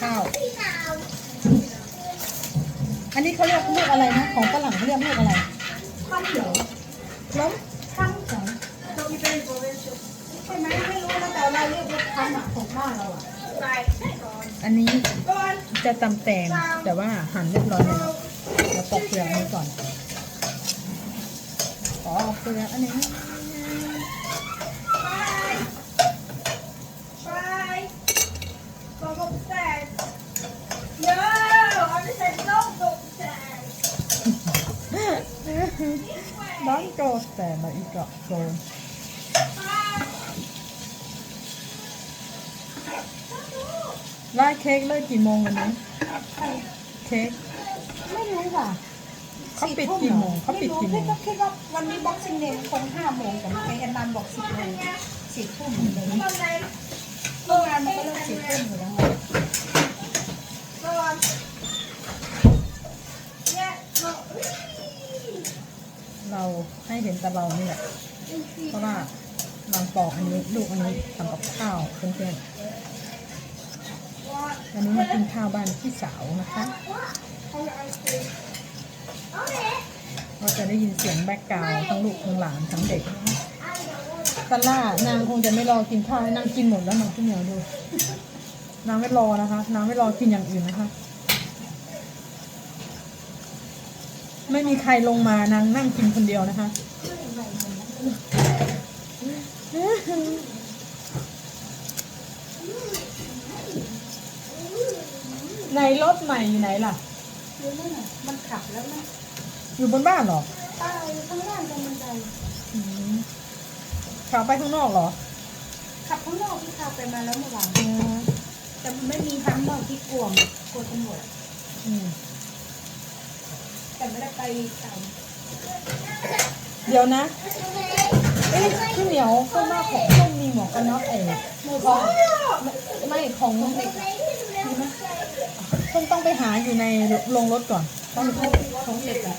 ข้าว อันนี้เขาเรียกลูกอะไรนะ ของฝรั่งเขาเรียกลูกอะไรข้าวเขียวล้มข้าวเขียวใช่ไหมไม่รู้นะแต่เราเรียกว่าข้าวหมักของบ้านเราอะอันนี้จะตำแตงแต่ว่าหั่นเรียบร้อยแล้วเราปอกเปลือกนี้ก่อนขอเอาเปลือกอันนี้ น้องโกแต่มาอีกก็โก Bye. ไล่เค้กเลิกกี่โมงวันนี้เค้กไม่รู้ค่ะเขาปิดกี่โมงเขาปิดกี่โมงไม่รู้พี่ก็คิดว่าวันนี้บ็อกซิ่งเดย์คงห้าโมงแต่ไอ้กันนันบอกสิบโมงสิบทุ่มเลย Come on then. เมื่อวานมันก็เลิกสิบทุ่มอยู่แล้วไง Go on. Yeah. No. เราให้เห็นแต่เรานี่แหละเพราะว่าเราปอกอันนี้ลูกอันนี้ทำกับข้าวเพื่อนๆวันนี้มากินข้าวบ้านพี่สาวนะคะเราจะได้ยินเสียงแบกกราวทั้งลูกทั้งหลานทั้งเด็กซาร่านางคงจะไม่รอกินข้าวนางกินหมดแล้วนางพี่เหนียวดูนางไม่รอนะคะนางไม่รอกินอย่างอื่นนะคะ ไม่มีใครลงมานางนั่งกินคนเดียวนะคะ ในรถใหม่อยู่ไหนล่ะเดี๋ยวนั่นน่ะมันขับแล้วนะอยู่บนบ้านเหรอป้าอยู่ข้างล่างตรงบันไดอืมขับไปข้างนอกเหรอ ขับข้างนอกที่ขับไปมาแล้วเมื่อวานอืมแต่มันไม่มีข้างนอกที่กลัวมกลัวตำรวจอืม แต่ไม่ได้ไปเก่าเดี๋ยวนะ เอ๊ะพี่เหนียวก็มาของต้องมีหมวกกันน็อกเองของไม่ของเด็กมีไหมต้องต้องไปหาอยู่ในโรงรถก่อนต้องของเด็กอะ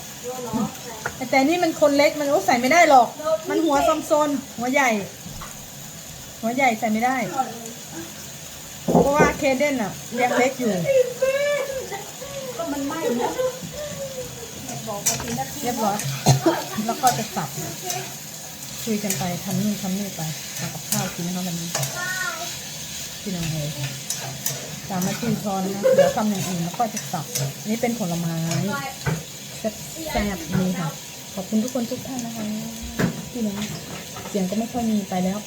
แต่นี่มันคนเล็กมันโอ้ใส่ไม่ได้หรอก มันหัวซอมซนหัวใหญ่ หัวใหญ่ใส่ไม่ได้ เพราะว่าเคเดนอะยังเล็กอยู่ ก็มันไหม้นะ เรียบร้อย แล้วก็จะสับคุยกันไปทำนู่นทำนี่ไปทำกับข้าวกินนะคะวันนี้กินอะไรตามมาที่พอนะคะเดี๋ยวทำอย่างอื่นแล้วก็จะสับนี่เป็นผลไม้แซ่บๆนี่ค่ะ ขอบคุณทุกคนทุกท่านนะคะที่นะเสียงก็ไม่ค่อยมีไปแล้ว